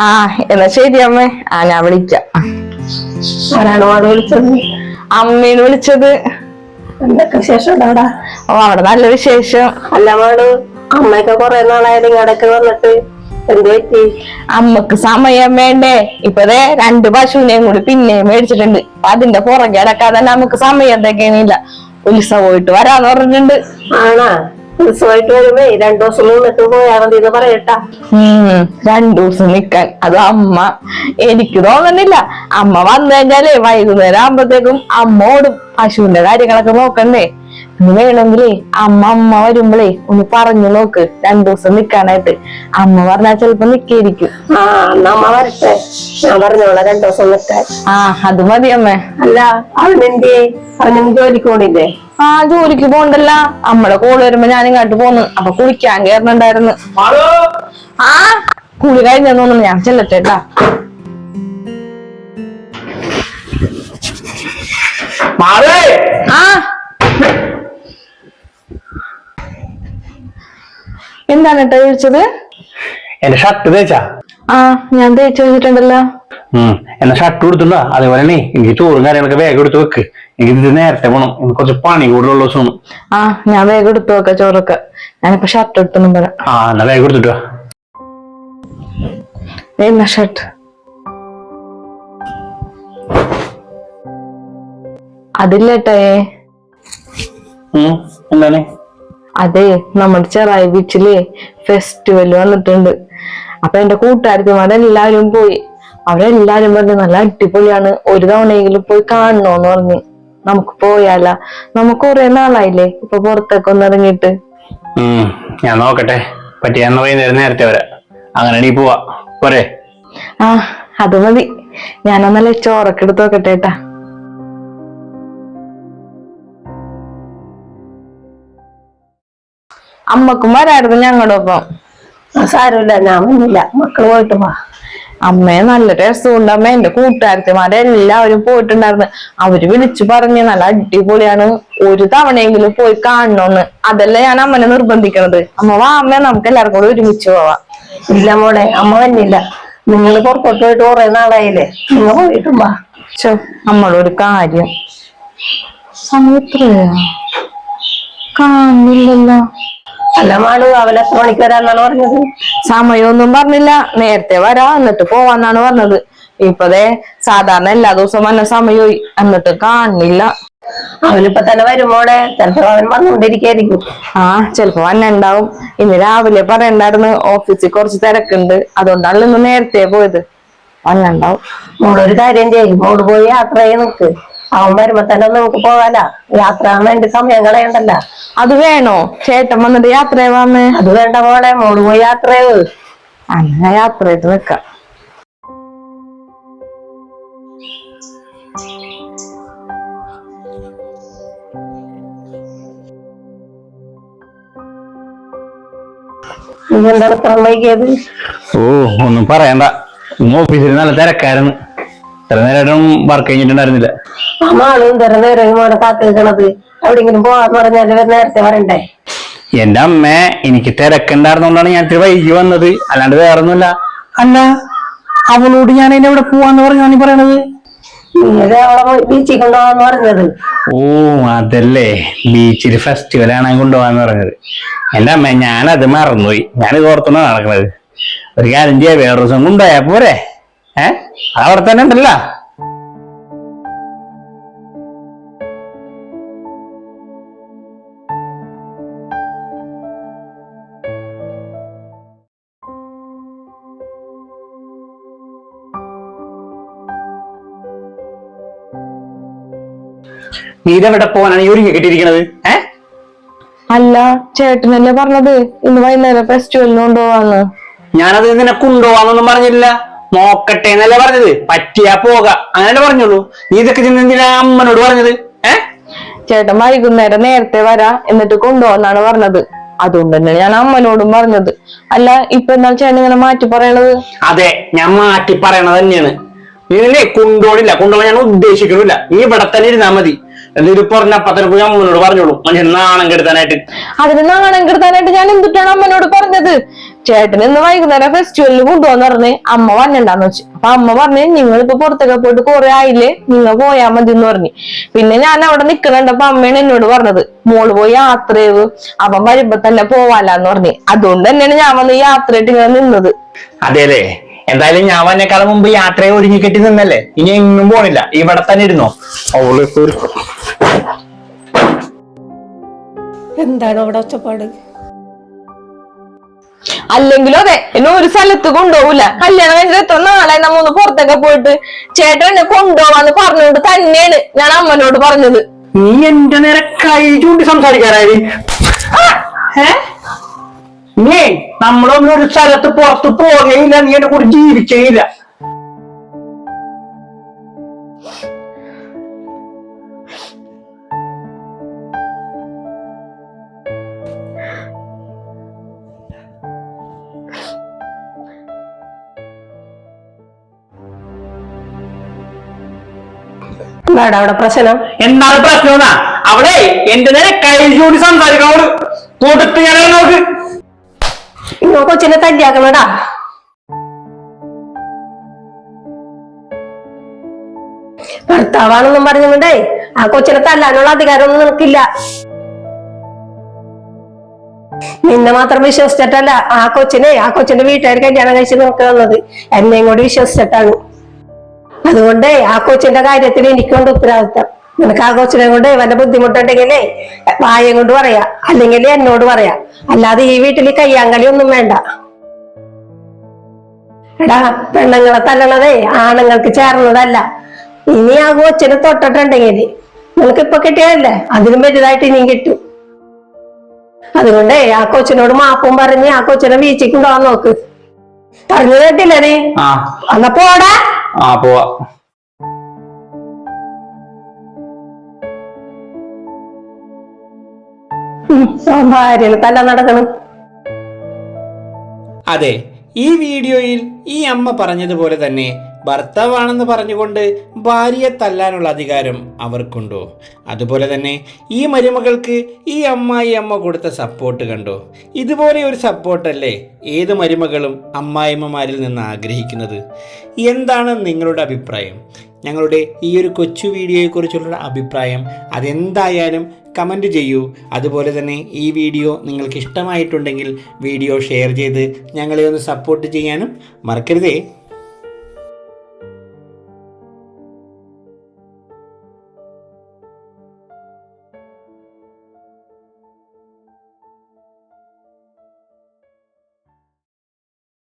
ആ എന്നാ ശരി അമ്മേ. ആ ഞാൻ വിളിക്കാം. ആരാണ് വിളിച്ചത്? അമ്മേന്ന് വിളിച്ചത്. എന്തൊക്കെ വിശേഷം ഓ അവിടെ നല്ല വിശേഷം. അല്ല മോൾ അമ്മയൊക്കെ കൊറേ നാളായാലും ഇങ്ങടൊക്കെ വന്നിട്ട് അമ്മയ്ക്ക് സമയം വേണ്ടേ. ഇപ്പതേ രണ്ട് പശുവിനെയും കൂടി പിന്നെയും മേടിച്ചിട്ടുണ്ട്. അപ്പൊ അതിന്റെ പുറകെ അടക്കാതെ നമുക്ക് സമയം എന്തൊക്കെയാണില്ല ഉത്സവം പോയിട്ട് വരാന്ന് പറഞ്ഞിട്ടുണ്ട്. ആണാ? ഉത്സവമായിട്ട് വരുമ്പോ രണ്ടു ദിവസം നിന്നിട്ട് പോയാ മതി എന്ന് പറയട്ടാ. രണ്ടു ദിവസം നിക്കാൻ. അത് അമ്മ. എനിക്ക് തോന്നുന്നില്ല. അമ്മ വന്നു കഴിഞ്ഞാലേ വൈകുന്നേരം ആകുമ്പോഴത്തേക്കും അമ്മ പശുവിന്റെ കാര്യങ്ങളൊക്കെ നോക്കണ്ടേ? ഇനി വേണമെങ്കിലേ അമ്മ അമ്മ വരുമ്പളേ ഒന്ന് പറഞ്ഞു നോക്ക്. രണ്ടു ദിവസം നിക്കാനായിട്ട്. അമ്മ പറഞ്ഞാൽ ചെലപ്പോ നിക്കായിരിക്കും ആ എന്നാ അമ്മ വരട്ടെ. ഞാൻ പറഞ്ഞോളാം രണ്ടു ദിവസം ആ അത് മതി അമ്മേ. അല്ല അവനെന്തേ? അവനും ജോലിക്ക് പോണില്ലേ? ആ ജോലിക്ക് പോണ്ടല്ല. അമ്മടെ കോൾ വരുമ്പോ ഞാൻ ഇങ്ങോട്ട് പോന്നു. അപ്പൊ കുളിക്കാൻ കേറുന്നുണ്ടായിരുന്നു ആ കുളി കഴിഞ്ഞെന്ന് തോന്നുന്നു ഞാൻ ചെല്ലട്ടേട്ടാ മാറേ ആ. എന്താണ് കേട്ടോ ചോദിച്ചത്? എന്റെ ഷർട്ട് തേച്ചാ? ആ ഞാൻ തേച്ച് വെച്ചിട്ടുണ്ടല്ലോ. ഉം എന്നെ ഷർട്ട് കൊടുത്തുണ്ടോ അതേപോലെ എനിക്ക് ചോറും കാര്യങ്ങളൊക്കെ വേഗം എടുത്ത് വെക്ക്. എനിക്ക് ഇത് നേരത്തെ പോണം. എനിക്ക് കുറച്ച് പണി കൂടുതലുള്ള ദിവസമാണ്. ആ ഞാൻ വേഗം എടുത്തു വെക്കാം ചോറൊക്കെ. ഞാനിപ്പോ ഷർട്ട് എടുത്തൊന്നും പറ ആ എന്നാ വേഗം എടുത്തിട്ടോ എന്നാ ഷർട്ട് അതില്ലേട്ടേ എന്താണ്? അതെ നമ്മുടെ ചെറായി ബീച്ചിൽ ഫെസ്റ്റിവൽ വന്നിട്ടുണ്ട്. അപ്പൊ എന്റെ കൂട്ടുകാരത്തിമാരെല്ലാവരും പോയി. അവരെല്ലാരും പറഞ്ഞു നല്ല അടിപൊളിയാണ്. ഒരു തവണയെങ്കിലും പോയി കാണണോന്ന് പറഞ്ഞു. നമുക്ക് പോയാല. നമുക്ക് കുറെ നാളായില്ലേ ഇപ്പൊ പുറത്തേക്ക് ഒന്ന് ഇറങ്ങിയിട്ട്. ഞാൻ നോക്കട്ടെ. പറ്റിയ എന്നാ വൈകുന്നേരം നേരത്തെ വരാം. അങ്ങനെ നീ പോവാ. പോരെ. ആ അത് മതി. ഞാനൊന്നല്ലേ ചോറൊക്കെ എടുത്ത് നോക്കട്ടെ ഏട്ടാ. അമ്മക്കും വരായിരുന്നു ഞങ്ങളുടെ ഒപ്പം. സാരമില്ല ഞാൻ വന്നില്ല. മക്കൾ പോയിട്ട് വാ. അമ്മയെ നല്ല രസമുണ്ട് അമ്മ. എന്റെ കൂട്ടുകാരത്തിമാരെ എല്ലാവരും പോയിട്ടുണ്ടായിരുന്നു. അവർ വിളിച്ചു പറഞ്ഞു നല്ല അടിപൊളിയാണ്. ഒരു തവണയെങ്കിലും പോയി കാണണോന്ന്. അതല്ല ഞാൻ അമ്മനെ നിർബന്ധിക്കണത്. അമ്മ വാ അമ്മ നമുക്ക് എല്ലാവർക്കും കൂടെ ഒരുമിച്ച് പോവാം. ഇല്ല മോളെ അമ്മ വന്നില്ല. നിങ്ങൾ പുറത്തോട്ട് പോയിട്ട് കുറെ നാളായില്ലേ? നിങ്ങൾ പോയിട്ടും വാ. ചോ നമ്മളൊരു കാര്യം. സമയത്രയാ? കാണുന്നില്ലല്ലോ. അല്ല മാളു എത്ര മണിക്ക് വരാന്നാണ് പറഞ്ഞത്? സമയമൊന്നും പറഞ്ഞില്ല. നേരത്തെ വരാ എന്നിട്ട് പോവാന്നാണ് പറഞ്ഞത്. ഇപ്പതേ സാധാരണ എല്ലാ ദിവസവും വന്ന സമയമായി. എന്നിട്ട് കാണുന്നില്ല അവനിപ്പോ തന്നെ വരുമ്പോടെ ചിലപ്പോ അവൻ വന്നുകൊണ്ടിരിക്കായിരിക്കും ആ ചെലപ്പോ വന്നുണ്ടാവും. ഇന്ന് രാവിലെ പറയണ്ടായിരുന്നു ഓഫീസിൽ കുറച്ച് തിരക്കുണ്ട്. അതുകൊണ്ടാണല്ലോ ഇന്ന് നേരത്തെ പോയത്. വന്നുണ്ടാവും. മോളൊരു കാര്യം ചെയ്യും. മോൾ പോയി യാത്ര ചെയ്ത് നിക്ക് അവൻ വരുമ്പോ തന്നെ നമുക്ക് പോകാല. യാത്ര വേണ്ടി സമയം കളയണ്ടല്ല. അത് വേണോ? ചേട്ടൻ വന്നിട്ട് യാത്ര ചെയ്യാമേ അത് വേണ്ട മോളെ മോൾ പോയി യാത്ര ചെയ്ത്. അങ്ങനെ യാത്ര ചെയ്ത് നിക്കാം ഓ ഒന്നും പറയണ്ട. ഇന്ന് ഓഫീസിൽ നല്ല തിരക്കായിരുന്നു. ഇത്ര നേരം വർക്ക് കഴിഞ്ഞിട്ടുണ്ടായിരുന്നില്ല. നേരം എവിടെങ്കിലും പോവാന്ന് പറഞ്ഞാൽ നേരത്തെ വരണ്ടേ എന്റെ അമ്മ എനിക്ക് തിരക്കുണ്ടായിരുന്നോണ്ടാണ് ഞാൻ ഇത്തിരി വൈകി വന്നത്. അല്ലാണ്ട് വേറൊന്നുമില്ല. അല്ല അവളോട് ഞാൻ അതിന്റെ ഇവിടെ പോവാന്ന് പറഞ്ഞാണ് നീ പറയണത്? ബീച്ചിൽ പറഞ്ഞത്. ഓ അതല്ലേ. ബീച്ചിൽ ഫെസ്റ്റിവൽ ആണ് കൊണ്ടുപോവാന്ന് പറഞ്ഞത്. എന്റെ അമ്മ ഞാനത് മറന്നുപോയി. ഞാനിത് ഓർത്തുന്ന നടക്കണത്. ഒരു കാര്യം ചെയ്യാ വേറെ ദിവസം കൊണ്ടുപോയാ പോരെ. ഏ? അത് അവിടെ തന്നെ ഉണ്ടല്ലോ. നീ ഇതെവിടെ പോകാനാണ് ഈ ഒരുങ്ങി കിട്ടിയിരിക്കണത്? ഏ? അല്ല ചേട്ടനല്ലേ പറഞ്ഞത്? ഇന്ന് വൈകുന്നേരം ഫെസ്റ്റിവലിന് കൊണ്ടുപോവാന്ന്. ഞാനത് നിനക്ക് കൊണ്ടുപോവാന്നൊന്നും പറഞ്ഞില്ല. നോക്കട്ടെ എന്നല്ല പറഞ്ഞത്? പറ്റിയാ പോക. അങ്ങനെ പറഞ്ഞോളൂ നീ ഇതൊക്കെ ചെന്ന് എന്തിനാ അമ്മനോട് പറഞ്ഞത്? ഏ? ചേട്ടൻ വൈകുന്നേരം നേരത്തെ വരാ എന്നിട്ട് കൊണ്ടുപോകുന്നാണ് പറഞ്ഞത്. അതുകൊണ്ട് തന്നെ ഞാൻ അമ്മനോടും പറഞ്ഞത്. അല്ല ഇപ്പൊ എന്നാൽ ചേട്ടൻ ഇങ്ങനെ മാറ്റി പറയണത്? അതെ ഞാൻ മാറ്റി പറയണത് തന്നെയാണ്. നീ നിന്നെ കൊണ്ടുപോണില്ല. കൊണ്ടുപോകാൻ ഞാൻ ഉദ്ദേശിക്കണില്ല. നീ ഇവിടെ തന്നെ ഇരുന്നാ മതി. എന്നിട്ട് പറഞ്ഞ അപ്പത്തന്നെ പോയി അമ്മനോട് പറഞ്ഞോളൂ. മനുഷ്യൻ നാണം കെടുത്താനായിട്ട്. അതിന് നാണം കെടുത്താനായിട്ട് ഞാൻ എന്തിട്ടാണ് അമ്മനോട് പറഞ്ഞത്? ചേട്ടൻ ഇന്ന് വൈകുന്നേരം ഫെസ്റ്റിവലിന് കൊണ്ടുപോകാന്ന് പറഞ്ഞ് അമ്മ വന്നിണ്ടാന്ന് വെച്ചു. അപ്പൊ അമ്മ പറഞ്ഞ് നിങ്ങളിപ്പോ പുറത്തൊക്കെ പോയിട്ട് കുറെ ആയില്ലേ? നിങ്ങൾ പോയാ മതി എന്ന് പറഞ്ഞു. പിന്നെ ഞാൻ അവിടെ നിക്കണുണ്ടപ്പോ അമ്മയാണ് എന്നോട് പറഞ്ഞത് മോൾ പോയി യാത്ര ചെയ്ത് അവൻ വരുമ്പോ തന്നെ പോവാലാന്ന് പറഞ്ഞു. അതുകൊണ്ട് തന്നെയാണ് ഞാൻ വന്ന് യാത്രയായിട്ട് ഇങ്ങനെ നിന്നത്. അതെല്ലേ എന്തായാലും ഞാൻ വന്നേക്കാളും മുമ്പ് യാത്രയെ ഒരുങ്ങി കെട്ടി നിന്നല്ലേ? ഇനി എങ്ങും പോണില്ല. ഇവിടെ തന്നെ ഇരുന്നോ? അവൾ ഇപ്പൊ എന്താണ് അവിടെ ഒച്ചപ്പാട്? അല്ലെങ്കിലും അതെ എന്നെ ഒരു സ്ഥലത്ത് കൊണ്ടുപോകില്ല കല്യാണം കഴിഞ്ഞിട്ട് എത്ര നാളായി? നമ്മ ഒന്ന് പുറത്തൊക്കെ പോയിട്ട് ചേട്ടൻ എന്നെ കൊണ്ടുപോവാന്ന് പറഞ്ഞുകൊണ്ട് തന്നെയാണ് ഞാൻ അമ്മനോട് പറഞ്ഞത്. നീ എന്റെ നേരെ കൈ ചൂണ്ടി സംസാരിക്കാറായി. നീ നമ്മളൊന്നും ഒരു സ്ഥലത്ത് പുറത്ത് പോകുകയില്ല നീ എന്നെ കൂടെ ജീവിക്കുകയില്ല എന്താണ് അവിടെ പ്രശ്നം. എന്താണ് പ്രശ്നം അവിടെ എന്റെ നേരെ കൈ ചൂടി സംസാരിക്കണോട്. കൊടുത്ത് ഞാൻ നോക്ക്. ഇന്നോ കൊച്ചിനെ തല്ലിയാക്കണടാ ഭർത്താവാണെന്നും പറഞ്ഞുകൊണ്ടേ ആ കൊച്ചിനെ തല്ലാനുള്ള അധികാരമൊന്നും നിനക്കില്ല. നിന്നെ മാത്രം വിശ്വസിച്ചിട്ടല്ല ആ കൊച്ചിനെ ആ കൊച്ചിന്റെ വീട്ടുകാർ കല്യാണം കഴിച്ച് നിനക്ക് തന്നത്. എന്നെയും കൂടി വിശ്വസിച്ചിട്ടാണ്. അതുകൊണ്ട് ആ കൊച്ചിന്റെ കാര്യത്തിൽ എനിക്കുണ്ട് ഉത്തരവാദിത്തം. നിനക്ക് ആ കൊച്ചിനെ കൊണ്ട് വല്ല ബുദ്ധിമുട്ടുണ്ടെങ്കിലേ വായം കൊണ്ട് പറയാ അല്ലെങ്കിൽ എന്നോട് പറയാ. അല്ലാതെ ഈ വീട്ടിൽ കയ്യാങ്കളി ഒന്നും വേണ്ട. എടാ പെണ്ണുങ്ങളെ തല്ലണതേ ആണുങ്ങൾക്ക് ചേർന്നതല്ല. ഇനി ആ കൊച്ചിനെ തൊട്ടിട്ടുണ്ടെങ്കിൽ നിനക്ക് ഇപ്പൊ കിട്ടിയതല്ലേ? അതിനും വലുതായിട്ട് ഇനിയും കിട്ടും. അതുകൊണ്ടേ ആ കൊച്ചിനോട് മാപ്പും പറഞ്ഞ് ആ കൊച്ചിനെ വീച്ചിക്ക് കൊണ്ടുപോകാൻ നോക്ക്. പറഞ്ഞു കേട്ടില്ലേ നീ? ആ പോവാ. തല്ല നടക്കണം. അതെ ഈ വീഡിയോയിൽ ഈ അമ്മ പറഞ്ഞതുപോലെ തന്നെ ഭർത്താവാണെന്ന് പറഞ്ഞുകൊണ്ട് ഭാര്യയെ തല്ലാനുള്ള അധികാരം അവർക്കുണ്ടോ? അതുപോലെ തന്നെ ഈ മരുമകൾക്ക് ഈ അമ്മായി അമ്മ കൊടുത്ത സപ്പോർട്ട് കണ്ടോ? ഇതുപോലെ ഒരു സപ്പോർട്ടല്ലേ ഏത് മരുമകളും അമ്മായിമ്മമാരിൽ നിന്ന് ആഗ്രഹിക്കുന്നത്? എന്താണ് നിങ്ങളുടെ അഭിപ്രായം? ഞങ്ങളുടെ ഈ ഒരു കൊച്ചു വീഡിയോയെക്കുറിച്ചുള്ള അഭിപ്രായം അതെന്തായാലും കമന്റ് ചെയ്യൂ. അതുപോലെ തന്നെ ഈ വീഡിയോ നിങ്ങൾക്ക് ഇഷ്ടമായിട്ടുണ്ടെങ്കിൽ വീഡിയോ ഷെയർ ചെയ്ത് ഞങ്ങളെ ഒന്ന് സപ്പോർട്ട് ചെയ്യാനും മറക്കരുതേ.